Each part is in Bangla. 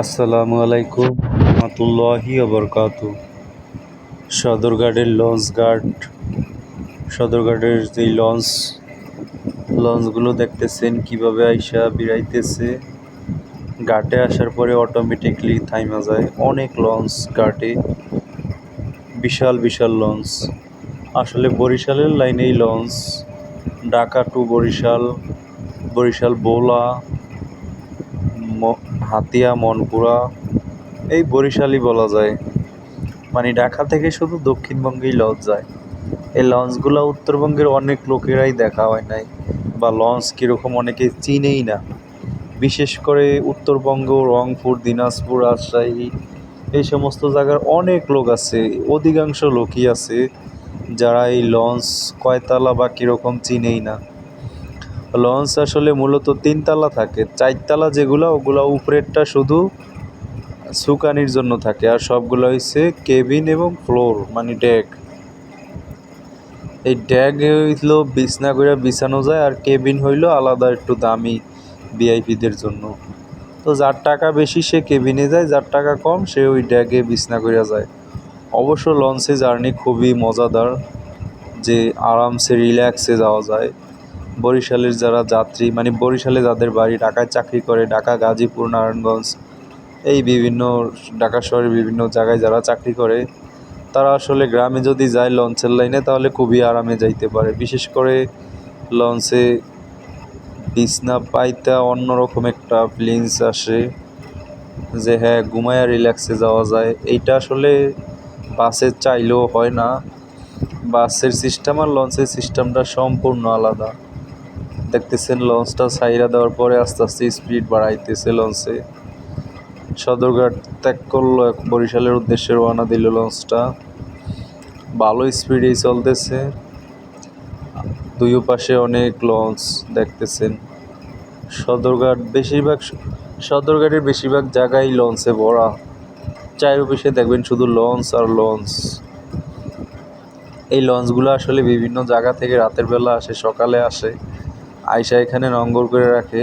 আসসালামু আলাইকুম রহমতুল্লাহি বরকাত। সদরঘাটের লঞ্চ ঘাট, সদরঘাটের যেই লঞ্চ, লঞ্চগুলো দেখতেছেন, কীভাবে আইসা বিরাইতেছে ঘাটে আসার পরে অটোমেটিকলি থাইমা যায়। অনেক লঞ্চ ঘাটে, বিশাল বিশাল লঞ্চ। আসলে বরিশালের লাইনেই লঞ্চ। ঢাকা টু বরিশাল বরিশাল বোলা হাতিয়া, মনপুরা, এই বরিশালই বলা যায়। মানে ঢাকা থেকে শুধু দক্ষিণবঙ্গেই লঞ্চ যায়। এই লঞ্চগুলো উত্তরবঙ্গের অনেক লোকেরাই দেখা হয় নাই, বা লঞ্চ কীরকম অনেকে চিনেই না। বিশেষ করে উত্তরবঙ্গ, রংপুর, দিনাজপুর, রাজশাহী, এই সমস্ত জায়গার অনেক লোক আছে, অধিকাংশ লোকই আছে, যারা এই লঞ্চ কয়তলা বা কীরকম চিনেই না। লঞ্চ আসলে মূলত তিনতলা থাকে। চারতলা যেগুলো, ওগুলো উপরেরটা শুধু সুকানির জন্য থাকে আর সবগুলো হচ্ছে কেবিন এবং ফ্লোর মানে ডেক। এই ড্যাগ হইল বিছনা করে বিছানো যায় আর কেবিন হইল আলাদা একটু দামি ভিআইপিদের জন্য। তো যার টাকা বেশি সে কেবিনে যায়, যার টাকা কম সে ওই ড্যাগে বিছনা করে যায়। অবশ্য লঞ্চে জার্নি খুবই মজাদার, যে আরামসে রিল্যাক্সে যাওয়া যায়। বরিশালের যারা যাত্রী মানে বরিশালে যাদের বাড়ি, ঢাকায় চাকরি করে, ঢাকা, গাজীপুর, নারায়ণগঞ্জ, এই বিভিন্ন ঢাকা শহরের বিভিন্ন জায়গায় যারা চাকরি করে, তারা আসলে গ্রামে যদি যায় লঞ্চের লাইনে, তাহলে খুবই আরামে যাইতে পারে। বিশেষ করে লঞ্চে বিছনা পাইতা অন্যরকম একটা ফিলিংস আসে যে হ্যাঁ ঘুমায়া রিল্যাক্সে যাওয়া যায়। এইটা আসলে বাসে চাইলেও হয় না। বাসের সিস্টেম আর লঞ্চের সিস্টেমটা সম্পূর্ণ আলাদা। দেখতেছেন লঞ্চটা সাইরা দেওয়ার পরে আস্তে আস্তে স্পিড বাড়াইতেছে লঞ্চে। সদরঘাট ত্যাগ করল এক বরিশালের উদ্দেশ্যে রওনা দিল লঞ্চটা। ভালো স্পিডেই চলতেছে। দুই পাশে অনেক লঞ্চ দেখতেছেন। সদরঘাট বেশিরভাগ সদরঘাটের বেশিরভাগ জায়গায় লঞ্চে ভরা। চারিপাশে দেখবেন শুধু লঞ্চ আর লঞ্চ। এই লঞ্চগুলো আসলে বিভিন্ন জায়গা থেকে রাতের বেলা আসে, সকালে আসে। আয়সা এখানে নঙ্গর করে রাখে।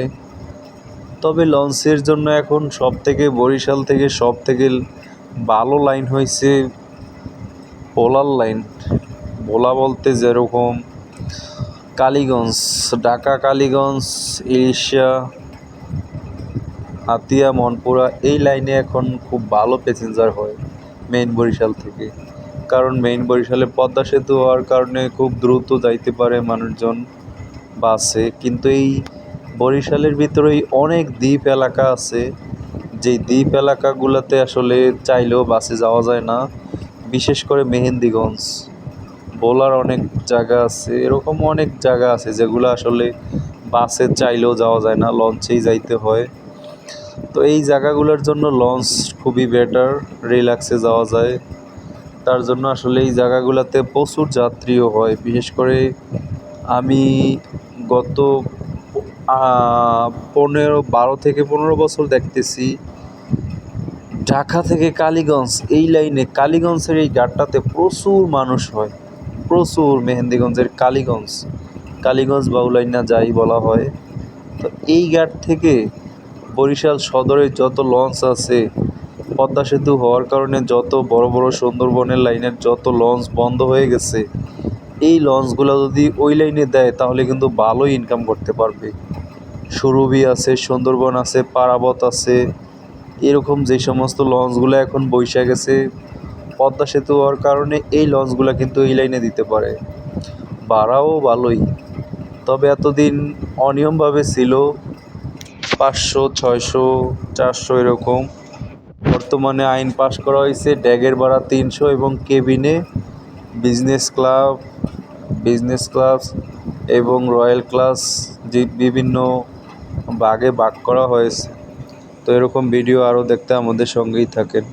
তবে লঞ্চের জন্য এখন সব থেকে বরিশাল থেকে সব থেকে ভালো লাইন হয়েছে ভোলার লাইন। ভোলা বলতে যেরকম কালীগঞ্জ, ঢাকা, কালীগঞ্জ ইলিশা হাতিয়া, মনপুরা, এই লাইনে এখন খুব ভালো প্যাসেঞ্জার হয় মেইন বরিশাল থেকে। কারণ মেইন বরিশালে পদ্মা সেতু হওয়ার কারণে খুব দ্রুত যাইতে পারে মানুষজন। বাসে কিন্তু এই বরিশালের ভিতরেই অনেক দ্বীপ এলাকা আছে। যেই দ্বীপ এলাকাগুলোতে আসলে চাইলেও বাসে যাওয়া যায় না, বিশেষ করে মেহেন্দিগঞ্জ। বোলার অনেক জায়গা আছে এরকম অনেক জায়গা আছে যেগুলো আসলে বাসে চাইলেও যাওয়া যায় না, লঞ্চেই যাইতে হয়। তো এই জায়গাগুলোর জন্য লঞ্চ খুবই বেটার, রিল্যাক্সে যাওয়া যায়। তার জন্য আসলে এই জায়গাগুলোতে প্রচুর যাত্রীও হয়, বিশেষ করে আমি গত পনেরো, বারো থেকে পনেরো বছর দেখতেছি, ঢাকা থেকে কালীগঞ্জ, এই লাইনে কালীগঞ্জের এই ঘাটটাতে প্রচুর মানুষ হয়, প্রচুর মেহেন্দিগঞ্জের কালীগঞ্জ কালীগঞ্জ বাউলাইনা যাই বলা হয়। তো এই ঘাট থেকে বরিশাল সদরের যত লঞ্চ আছে, পদ্মা সেতু হওয়ার কারণে যত বড় বড় সুন্দরবনের লাইনের যত লঞ্চ বন্ধ হয়ে গেছে এই লঞ্চগুলো যদি ওই লাইনে দেয়, তাহলে কিন্তু ভালোই ইনকাম করতে পারবে। সুরভি আছে, সুন্দরবন আছে, পারাবত আছে, এরকম যে সমস্ত লঞ্চগুলো এখন বৈশা গেছে, পদ্মা সেতু হওয়ার কারণে এই লঞ্চগুলো কিন্তু এই লাইনে দিতে পারে। ভাড়াও ভালোই, তবে এতদিন অনিয়মভাবে ছিল, পাঁচশো, ছয়শো, চারশো এরকম। বর্তমানে আইন পাশ করা হয়েছে, ড্যাগের ভাড়া তিনশো এবং কেবিনে বিজনেস ক্লাব বিজনেস ক্লাস এবং রয়্যাল ক্লাস যে বিভিন্ন ভাগে ভাগ করা হয়েছে। তো এরকম ভিডিও আরও দেখতে আমাদের সঙ্গেই থাকেন।